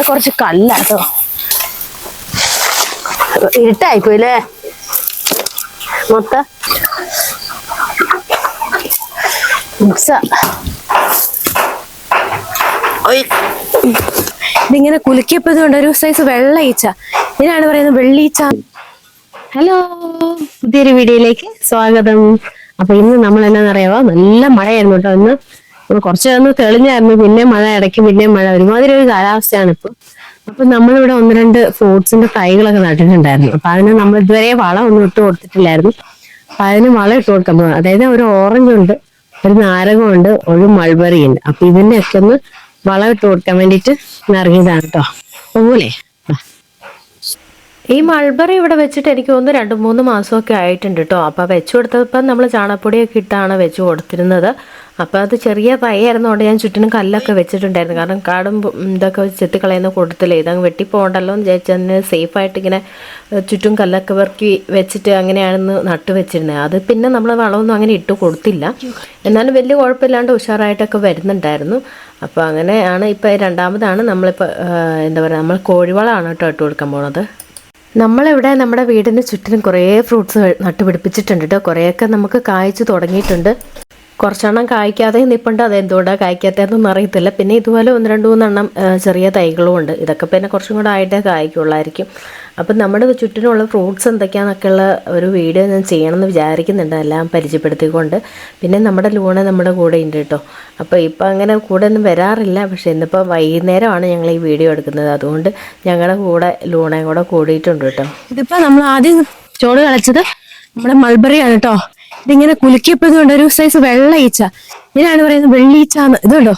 ഇവിടെ കുറച്ച് കല്ലാട്ടോ. ഇരുട്ടായിപ്പോയില്ലേ? മൊത്തം. ഇതിങ്ങനെ കുലുക്കിയപ്പോ ഇതുകൊണ്ട് ഒരു സൈസ് വെള്ള ഈച്ച. ഇതിനാണ് പറയുന്നത് വെള്ളീച്ച ഹലോ. പുതിയൊരു വീഡിയോയിലേക്ക് സ്വാഗതം. അപ്പൊ ഇന്ന് നമ്മൾ എന്നാന്നറിയാവോ നല്ല മഴയായിരുന്നു കേട്ടോ ഇന്ന്. കുറച്ച് ഒന്ന് തെളിഞ്ഞായിരുന്നു. പിന്നെ മഴ ഇടയ്ക്ക് പിന്നെ മഴ. ഒരുമാതിരി ഒരു കാലാവസ്ഥയാണ് ഇപ്പൊ അപ്പൊ നമ്മളിവിടെ ഒന്ന് രണ്ട് ഫ്രൂട്ട്സിന്റെ തൈകളൊക്കെ നട്ടിട്ടുണ്ടായിരുന്നു. അപ്പൊ അതിന് നമ്മൾ ഇതുവരെ വളം ഒന്നും ഇട്ട് കൊടുത്തിട്ടില്ലായിരുന്നു. അപ്പൊ അതിന് വളം ഇട്ട് കൊടുക്കാൻ അതായത് ഒരു ഓറഞ്ച് ഉണ്ട് ഒരു നാരകമുണ്ട് ഒരു മൾബറി ഉണ്ട്. അപ്പൊ ഇതിന്റെയൊക്കെ ഒന്ന് വളം ഇട്ട് കൊടുക്കാൻ വേണ്ടിയിട്ട് ഇറങ്ങിയതാണ് കേട്ടോ. പോകൂലേ ഈ മൾബറി ഇവിടെ വെച്ചിട്ട് എനിക്ക് ഒന്ന് രണ്ട് മൂന്ന് മാസമൊക്കെ ആയിട്ടുണ്ട് കേട്ടോ. അപ്പോൾ വെച്ചു കൊടുത്തപ്പോൾ നമ്മൾ ചാണകപ്പൊടിയൊക്കെ ഇട്ടാണ് വെച്ചു കൊടുത്തിരുന്നത്. അപ്പോൾ അത് ചെറിയ തൈയായിരുന്നതുകൊണ്ട് ഞാൻ ചുറ്റിനും കല്ലൊക്കെ വെച്ചിട്ടുണ്ടായിരുന്നു. കാരണം കാടും ഇതൊക്കെ ചെത്തിക്കളയുന്ന കൂട്ടത്തിലേ ഇതങ്ങ് വെട്ടിപ്പോകണ്ടല്ലോ എന്ന് സേഫ് ആയിട്ട് ഇങ്ങനെ ചുറ്റും കല്ലൊക്കെ പെറുക്കി വെച്ചിട്ട് അങ്ങനെയാണെന്ന് നട്ടു വെച്ചിരുന്നത് അത് പിന്നെ നമ്മൾ വളമൊന്നും അങ്ങനെ ഇട്ട് കൊടുത്തില്ല. എന്നാലും വലിയ കുഴപ്പമില്ലാണ്ട് ഉഷാറായിട്ടൊക്കെ വരുന്നുണ്ടായിരുന്നു. അപ്പോൾ അങ്ങനെയാണ് ഇപ്പോൾ രണ്ടാമതാണ് നമ്മളിപ്പോൾ എന്താ പറയുക നമ്മൾ കോഴിവളമാണ് കേട്ടോ ഇട്ട് കൊടുക്കാൻ പോണത്. നമ്മളിവിടെ നമ്മുടെ വീടിന് ചുറ്റിനും കുറേ ഫ്രൂട്ട്സ് നട്ടുപിടിപ്പിച്ചിട്ടുണ്ട് കേട്ടോ. കുറേയൊക്കെ നമുക്ക് കായ്ച്ചു തുടങ്ങിയിട്ടുണ്ട്. കുറച്ചെണ്ണം കായ്ക്കാതെ നിൽപ്പുണ്ട് അത് എന്തുകൊണ്ടാണ് കായ്ക്കാത്തതെന്നൊന്നും അറിയത്തില്ല. പിന്നെ ഇതുപോലെ ഒന്ന് രണ്ട് മൂന്നെണ്ണം ചെറിയ തൈകളും ഉണ്ട്. ഇതൊക്കെ പിന്നെ കുറച്ചും കൂടെ ആയിട്ടേ കായ്ക്കുള്ളായിരിക്കും. അപ്പം നമ്മുടെ ചുറ്റിനുള്ള ഫ്രൂട്ട്സ് എന്തൊക്കെയാണെന്നൊക്കെയുള്ള ഒരു വീഡിയോ ഞാൻ ചെയ്യണമെന്ന് വിചാരിക്കുന്നുണ്ട്. എല്ലാം പരിചയപ്പെടുത്തിക്കൊണ്ട്. പിന്നെ നമ്മുടെ ലൂണ നമ്മുടെ കൂടെ ഉണ്ട് കേട്ടോ. അപ്പോൾ ഇപ്പം അങ്ങനെ കൂടെ ഒന്നും വരാറില്ല. പക്ഷേ ഇന്നിപ്പോൾ വൈകുന്നേരമാണ് ഞങ്ങൾ ഈ വീഡിയോ എടുക്കുന്നത്. അതുകൊണ്ട് ഞങ്ങളുടെ കൂടെ ലൂണയും കൂടെ കൂടിയിട്ടുണ്ട് കേട്ടോ. ഇതിപ്പോൾ നമ്മൾ ആദ്യം ചോട് കളിച്ചത് നമ്മുടെ മൾബറിയാണ് കേട്ടോ. ഇതിങ്ങനെ കുലുക്കിയപ്പോഴും ഒരു സൈസ് വെള്ള ഈച്ച. ഇതിനാണ് പറയുന്നത് വെള്ളീച്ച എന്ന്. ഇതുണ്ടോ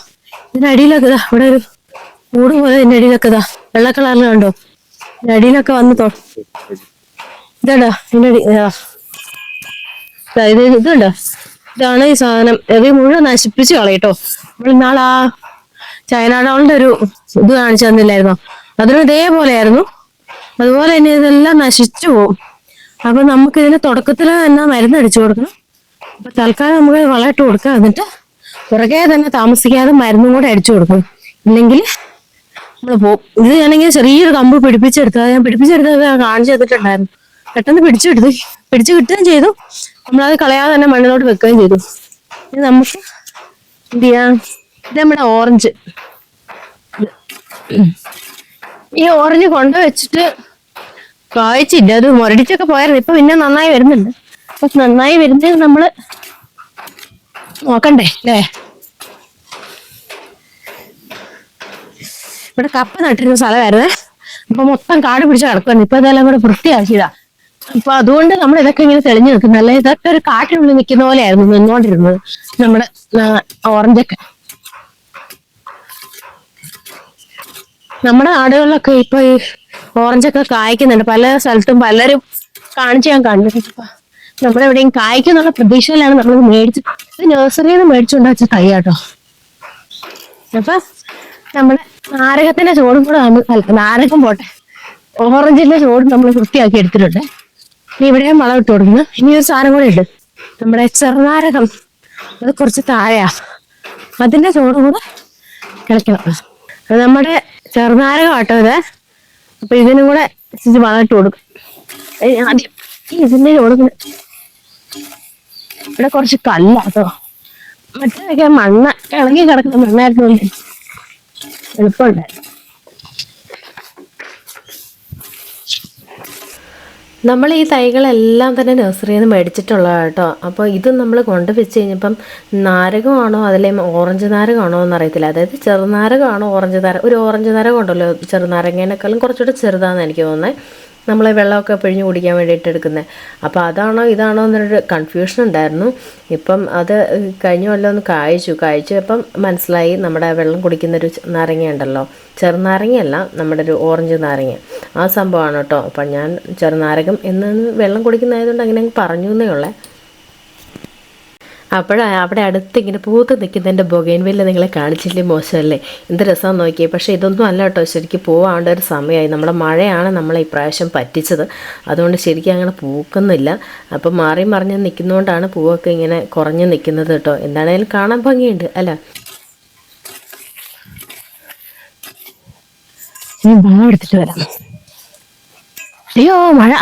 ഇതിന്റെ അടിയിലൊക്കെ ഇതാ ഇവിടെ ഒരു കൂട് പോലെ ഇതിന്റെ അടിയിലൊക്കെ ഇതാ വെള്ള കളറിൽ കണ്ടോ? ഇതിന്റെ അടിയിലൊക്കെ വന്ന് തോ ഇതാടാ ഇതിന്റെ അടി ഇതാ. ഇത് ഇതുണ്ടോ? ഇതാണ് ഈ സാധനം. ഇത് മുഴുവൻ നശിപ്പിച്ചു കളയട്ടോ. നമ്മൾ ഇന്നാൾ ആ ചൈന ഡോളിന്റെ ഒരു ഇത് കാണിച്ചു തന്നില്ലായിരുന്നോ? അതിനും ഇതേപോലെയായിരുന്നു. അതുപോലെ തന്നെ ഇതെല്ലാം നശിച്ചു പോകും അപ്പൊ നമുക്ക് ഇതിന് തുടക്കത്തിൽ തന്നെ മരുന്ന് അടിച്ചു കൊടുക്കണം. അപ്പൊ തൽക്കാലം നമുക്ക് വളമിട്ട് കൊടുക്കാം. എന്നിട്ട് പുറകെ തന്നെ താമസിക്കാതെ മരുന്നും കൂടെ അടിച്ചു കൊടുക്കണം. ഇല്ലെങ്കിൽ നമ്മൾ പോകും ഇത് ഞാനെങ്കിൽ ചെറിയൊരു കമ്പ് പിടിപ്പിച്ചെടുത്തത്. ഞാൻ പിടിപ്പിച്ചെടുത്തത് ഞാൻ കാണിച്ചു തന്നിട്ടുണ്ടായിരുന്നു. പെട്ടെന്ന് പിടിച്ചെടുത്തു പിടിച്ചു കിട്ടുകയും ചെയ്തു. നമ്മളത് കളയാതെ തന്നെ മണ്ണിലോട്ട് വെക്കുകയും ചെയ്തു. ഇത് നമുക്ക് എന്ത് ചെയ്യാം? ഇത് നമ്മുടെ ഓറഞ്ച്. ഈ ഓറഞ്ച് കൊണ്ട് വെച്ചിട്ട് കായ്ച്ചില്ല. അത് മുരടിച്ചൊക്കെ പോയായിരുന്നു. ഇപ്പൊ പിന്നെ നന്നായി വരുന്നുണ്ട്. അപ്പൊ നന്നായി വരുന്നത് നമ്മൾ നോക്കണ്ടേ അല്ലേ? ഇവിടെ കപ്പ നട്ടിരുന്ന സ്ഥലമായിരുന്നേ. അപ്പൊ മൊത്തം കാട് പിടിച്ച് കിടക്കുന്നു ഇപ്പൊ ഇതെല്ലാം കൂടെ വൃത്തിയാക്കിയതാ. അപ്പൊ അതുകൊണ്ട് നമ്മൾ ഇതൊക്കെ ഇങ്ങനെ തെളിഞ്ഞു നിൽക്കുന്നു. അല്ലെ ഇതൊക്കെ ഒരു കാട്ടിനുള്ളിൽ നിൽക്കുന്ന പോലെയായിരുന്നു നിന്നോണ്ടിരുന്നത് നമ്മുടെ ഓറഞ്ചൊക്കെ. നമ്മുടെ നാടുകളിലൊക്കെ ഇപ്പൊ ഈ ഓറഞ്ചൊക്കെ കായ്ക്കുന്നുണ്ട്. പല സ്ഥലത്തും പലരും കാണിച്ച് ഞാൻ കണ്ടിട്ടുണ്ട്. നമ്മുടെ എവിടെയും കായ്ക്കുന്നുള്ള പ്രതീക്ഷയിലാണ് നമ്മൾ മേടിച്ച് ഇത് നഴ്സറിയിൽ നിന്ന് മേടിച്ചുണ്ടാച്ച തൈ കേട്ടോ അപ്പൊ നമ്മുടെ നാരകത്തിന്റെ ചോടും കൂടെ നമ്മൾ നാരകം പോട്ടെ. ഓറഞ്ചിന്റെ ചോടും നമ്മൾ വൃത്തിയാക്കി എടുത്തിട്ടുണ്ട്. ഇനി ഇവിടെയും വളം ഇട്ട് കൊടുക്കുന്നു. ഇനി ഒരു സാധനം കൂടെ ഉണ്ട്. നമ്മുടെ ചെറുനാരകം. അത് കുറച്ച് താഴെയാ. അതിന്റെ ചോടും കൂടെ കിളയ്ക്കണം നമ്മുടെ ചെറുനാരകം ആട്ടോ ഇത്. അപ്പൊ ഇതിനും കൂടെ ഇച്ചിരി വളമിട്ട് കൊടുക്കും. ആദ്യം ഈ ഇതിന്റെ കൊടുക്കുന്ന ഇവിടെ കുറച്ച് കല്ലാട്ടോ മറ്റേതൊക്കെ മണ്ണ് ഇളകി കിടക്കുന്ന മണ്ണായിരുന്നു എളുപ്പമുണ്ടായിരുന്നു നമ്മൾ ഈ തൈകളെല്ലാം തന്നെ നഴ്സറിയിൽ നിന്ന് മേടിച്ചിട്ടുള്ളതാണ് കേട്ടോ. അപ്പോൾ ഇത് നമ്മൾ കൊണ്ട് വെച്ച് കഴിഞ്ഞപ്പം നാരകമാണോ അതിലെ ഓറഞ്ച് നാരകമാണോ എന്നറിയത്തില്ല. അതായത് ചെറുനാരകമാണോ ഓറഞ്ച് നാരകം ഒരു ഓറഞ്ച് നാരകം ഉണ്ടല്ലോ ചെറുനാരങ്ങേനേക്കാളും കുറച്ചുകൂടെ ചെറുതാണെന്ന് എനിക്ക് തോന്നുന്നത്. നമ്മൾ വെള്ളമൊക്കെ പിഴിഞ്ഞ് കുടിക്കാൻ വേണ്ടിയിട്ട് എടുക്കുന്നത് അപ്പോൾ അതാണോ ഇതാണോ എന്നൊരു കൺഫ്യൂഷൻ ഉണ്ടായിരുന്നു. ഇപ്പം അത് കഴിഞ്ഞ കൊല്ലം ഒന്ന് കായ്ച്ചു. കായ്ച്ചപ്പം മനസ്സിലായി നമ്മുടെ വെള്ളം കുടിക്കുന്നൊരു നാരങ്ങ ഉണ്ടല്ലോ ചെറുനാരങ്ങയല്ല നമ്മുടെ ഒരു ഓറഞ്ച് നാരങ്ങ. ആ സംഭവമാണ് കേട്ടോ. അപ്പം ഞാൻ ചെറുനാരകം എന്ന് വെള്ളം കുടിക്കുന്നതായതുകൊണ്ട് അങ്ങനെ പറഞ്ഞു എന്നേ ഉള്ളേ. അപ്പോഴാണ് അവിടെ അടുത്ത് ഇങ്ങനെ പൂത്ത് നിൽക്കുന്നതിന്റെ ബൊഗൈൻവില്ല നിങ്ങളെ കാണിച്ചില്ലേ മോശമല്ലേ? എന്ത് രസമാണ് നോക്കിയേ. പക്ഷേ ഇതൊന്നും അല്ല കേട്ടോ. ശരിക്കും പോവാണ്ട ഒരു സമയമായി നമ്മുടെ മഴയാണ് നമ്മളെ ഇപ്രാവശ്യം പറ്റിച്ചത്. അതുകൊണ്ട് ശരിക്കും അങ്ങനെ പൂക്കുന്നില്ല. അപ്പം മാറി മറിഞ്ഞ് നിൽക്കുന്നതുകൊണ്ടാണ് പൂവൊക്കെ ഇങ്ങനെ കുറഞ്ഞ് നിൽക്കുന്നത് കേട്ടോ. എന്താണേലും കാണാൻ ഭംഗിയുണ്ട് അല്ല? ഞാൻ എടുത്തിട്ട് വരാം. അയ്യോ മഴ.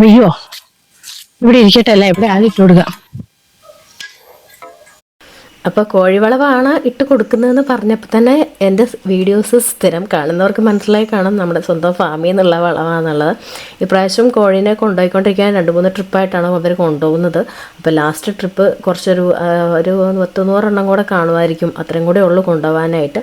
പെയ്യോ ഇവിടെ ഇരിക്കട്ടെ അല്ല? ഇവിടെ ആദ്യം ഇട്ട് കൊടുക്കാം. അപ്പോൾ കോഴിവളവാണ് ഇട്ട് കൊടുക്കുന്നതെന്ന് പറഞ്ഞപ്പോൾ തന്നെ എന്റെ വീഡിയോസ് സ്ഥിരം കാണുന്നവർക്ക് മനസ്സിലായി കാണും നമ്മുടെ സ്വന്തം ഫാമിൽ നിന്നുള്ള വളവാണെന്നുള്ളത് ഇപ്രാവശ്യം കോഴീനെ കൊണ്ടുപോയിക്കൊണ്ടിരിക്കാൻ രണ്ട് മൂന്ന് ട്രിപ്പായിട്ടാണ് അവർ കൊണ്ടുപോകുന്നത്. അപ്പോൾ ലാസ്റ്റ് ട്രിപ്പ് കുറച്ചൊരു ഒരു പത്തുനൂറെണ്ണം കൂടെ കാണുമായിരിക്കും അത്രയും കൂടെ ഉള്ളൂ കൊണ്ടുപോകാനായിട്ട്.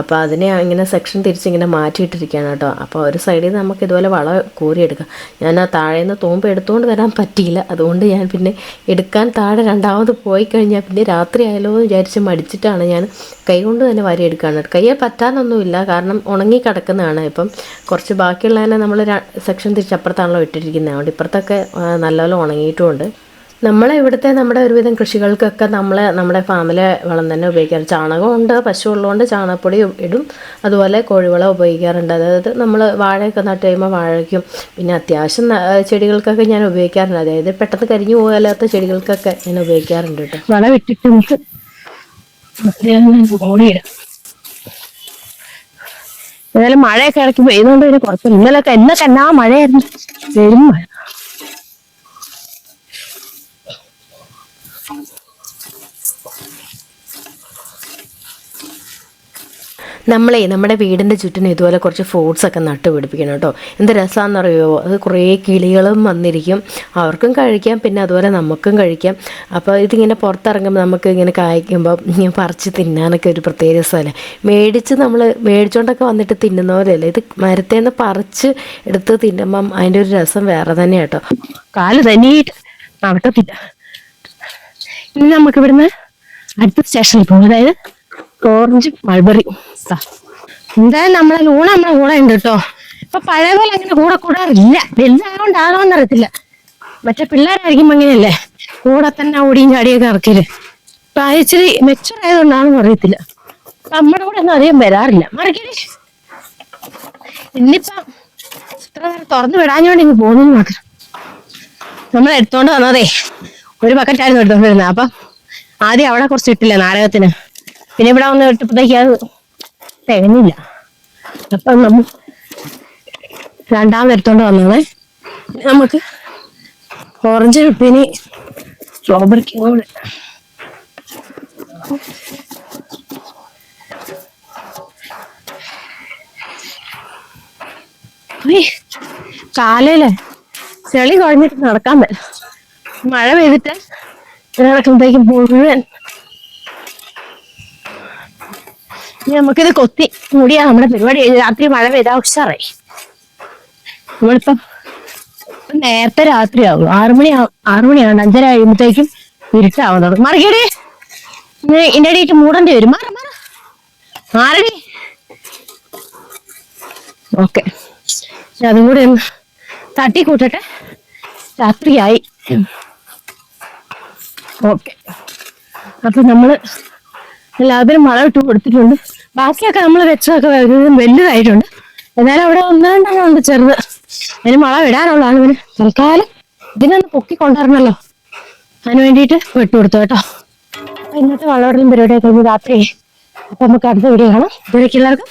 അപ്പോൾ അതിനെ ഇങ്ങനെ സെക്ഷൻ തിരിച്ചിങ്ങനെ മാറ്റിയിട്ടിരിക്കുകയാണ് കേട്ടോ. അപ്പോൾ ഒരു സൈഡിൽ നിന്ന് നമുക്ക് ഇതുപോലെ വള കോരിയെടുക്കാം. ഞാൻ ആ താഴെ നിന്ന് തൂമ്പ് എടുത്തുകൊണ്ട് വരാൻ പറ്റിയില്ല. അതുകൊണ്ട് ഞാൻ പിന്നെ എടുക്കാൻ താഴെ രണ്ടാമത് പോയി കഴിഞ്ഞാൽ പിന്നെ രാത്രി ആയാലോ എന്ന് വിചാരിച്ച് മടിച്ചിട്ടാണ് ഞാൻ കൈ കൊണ്ട് തന്നെ വാരി എടുക്കുകയാണ് കയ്യെ പറ്റാനൊന്നുമില്ല കാരണം ഉണങ്ങി കിടക്കുന്നതാണ്. ഇപ്പം കുറച്ച് ബാക്കിയുള്ളതിനെ നമ്മൾ സെക്ഷൻ തിരിച്ചപ്പുറത്താണല്ലോ ഇട്ടിരിക്കുന്നത്. അതുകൊണ്ട് ഇപ്പുറത്തൊക്കെ നല്ലപോലെ ഉണങ്ങിയിട്ടുമുണ്ട് നമ്മളെ ഇവിടുത്തെ നമ്മുടെ ഒരുവിധം കൃഷികൾക്കൊക്കെ നമ്മൾ നമ്മുടെ ഫാമിലെ വളം തന്നെ ഉപയോഗിക്കാറ്. ചാണകമുണ്ട് പശു ഉള്ളതുകൊണ്ട് ചാണകപ്പൊടി ഇടും. അതുപോലെ കോഴിവളം ഉപയോഗിക്കാറുണ്ട്. അതായത് നമ്മൾ വാഴയൊക്കെ നട്ട് കഴിയുമ്പോൾ വാഴയ്ക്കും. പിന്നെ അത്യാവശ്യം ചെടികൾക്കൊക്കെ ഞാൻ ഉപയോഗിക്കാറുണ്ട്. അതായത് പെട്ടെന്ന് കരിഞ്ഞു പോകാത്ത ചെടികൾക്കൊക്കെ ഞാൻ ഉപയോഗിക്കാറുണ്ട് കേട്ടോ. വളം ഇട്ടിട്ട് ഏതായാലും മഴയൊക്കെ ഇടയ്ക്ക് പെയ്തുകൊണ്ട് പിന്നെ കുഴപ്പമില്ല. ഇന്നലൊക്കെ ഇന്നൊക്കെ എന്നാ മഴയായിരുന്നു? പെരും മഴ. നമ്മളെ നമ്മുടെ വീടിന്റെ ചുറ്റിനും ഇതുപോലെ കുറച്ച് ഫ്രൂട്ട്സ് ഒക്കെ നട്ട് പിടിപ്പിക്കണം കേട്ടോ. എന്ത് രസമാണെന്നറിയോ അത് കുറേ കിളികളും വന്നിരിക്കും. അവർക്കും കഴിക്കാം പിന്നെ അതുപോലെ നമുക്കും കഴിക്കാം. അപ്പോൾ ഇതിങ്ങനെ പുറത്തിറങ്ങുമ്പോൾ നമുക്ക് ഇങ്ങനെ കായ്ക്കുമ്പോൾ പറിച്ച് തിന്നാനൊക്കെ ഒരു പ്രത്യേക രസമല്ലേ? മേടിച്ച് നമ്മൾ മേടിച്ചുകൊണ്ടൊക്കെ വന്നിട്ട് തിന്നുന്ന പോലെയല്ലേ ഇത് മരത്തേന്ന് പറിച്ച് എടുത്ത് തിന്നുമ്പം അതിന്റെ ഒരു രസം വേറെ തന്നെ കേട്ടോ. കാൽ തന്നെയായിട്ട് ഇനി നമുക്ക് ഇവിടുന്ന് അടുത്ത സ്റ്റേഷനിൽ പോകും അതായത് ഓറഞ്ച് മൾബറി. ദാ. എന്തായാലും നമ്മളെ ലൂണ നമ്മളെ കൂടെ ഉണ്ട് കേട്ടോ ഇപ്പൊ പഴയ പോലെ അങ്ങനെ കൂടെ കൂടാറില്ല. വലുതായോണ്ടാണോന്ന് എന്നറിയത്തില്ല മറ്റേ പിള്ളേരായിരിക്കും അങ്ങനെയല്ലേ? കൂടെ തന്നെ ഓടിയും ചാടിയൊക്കെ ഇറക്കിൽ പ്രായച്ചിരി മെച്ചൂർ ആയതുകൊണ്ടാണെന്ന് അറിയത്തില്ല. നമ്മുടെ കൂടെ ഒന്നും അധികം വരാറില്ല. മറിക്കൽ ഇന്നിപ്പം ഇത്ര നേരം തുറന്നു വിടാഞ്ഞോണ്ട് ഇങ്ങ് പോകുന്നു മാത്രം. നമ്മൾ എടുത്തോണ്ട് വന്നതേ. ഒരു ബക്കറ്റായിരുന്നു എടുത്തോണ്ട് വരുന്നത്. അപ്പൊ ആദ്യം അവിടെ കുറച്ച് ഇട്ടില്ല നാടകത്തിന്. പിന്നെ ഇവിടെ വന്ന് ഇട്ടപ്പോഴത്തേക്ക് അത് തികഞ്ഞില്ല. അപ്പൊ നമ്മ രണ്ടാമത് എടുത്തോണ്ട് വന്നതേ നമുക്ക് ഓറഞ്ച് പിന്നെ സ്ട്രോബെറിക്ക് കൂടെ കാലയിലെ ചെളി കുഴഞ്ഞിട്ട് നടക്കാൻ പറ്റില്ല മഴ പെയ്തിട്ട് ഇത് നടക്കുമ്പോഴേക്കും മുഴുവൻ നമുക്കിത് കൊത്തി മൂടിയാ നമ്മുടെ പരിപാടി രാത്രി മഴ പെയ്താ ഉഷാറായി. നമ്മളിപ്പം നേരത്തെ രാത്രി രാത്രിയാകും ആറുമണി ആറുമണിയാണ് അഞ്ചര കഴിയുമ്പോഴത്തേക്കും ഇരുട്ടാവാൻ തുടങ്ങും മറികടി ഇതിന്റെ അടിയിട്ട് മൂടേണ്ടി വരും. മാറ മാറ. മാറടി. ഓക്കെ. അതും കൂടെ ഒന്ന് തട്ടി കൂട്ടട്ടെ. രാത്രിയായി. ഓക്കെ. അപ്പൊ നമ്മൾ എല്ലാവരും മഴ ഇട്ട് കൊടുത്തിട്ടുണ്ട്. ബാക്കിയൊക്കെ നമ്മൾ വെച്ചതൊക്കെ വലുതായിട്ടുണ്ട്. എന്നാലും അവിടെ ഒന്നാണ്ടാണുണ്ട് ചെറുത്. അതിന് മഴ വിടാനുള്ളതാണ് ഇവന്. തൽക്കാലം ഇതിനൊന്ന് പൊക്കി കൊണ്ടുവരണല്ലോ. അതിന് വേണ്ടിയിട്ട് വിട്ടു കൊടുത്തു കേട്ടോ. അപ്പൊ ഇന്നത്തെ വള്ളവടലും പരിപാടിയൊക്കെ കഴിഞ്ഞ് രാത്രി. അപ്പൊ നമുക്ക് അടുത്ത വീഡിയോ കാണാം. ഇതുവരെയ്ക്ക് എല്ലാവർക്കും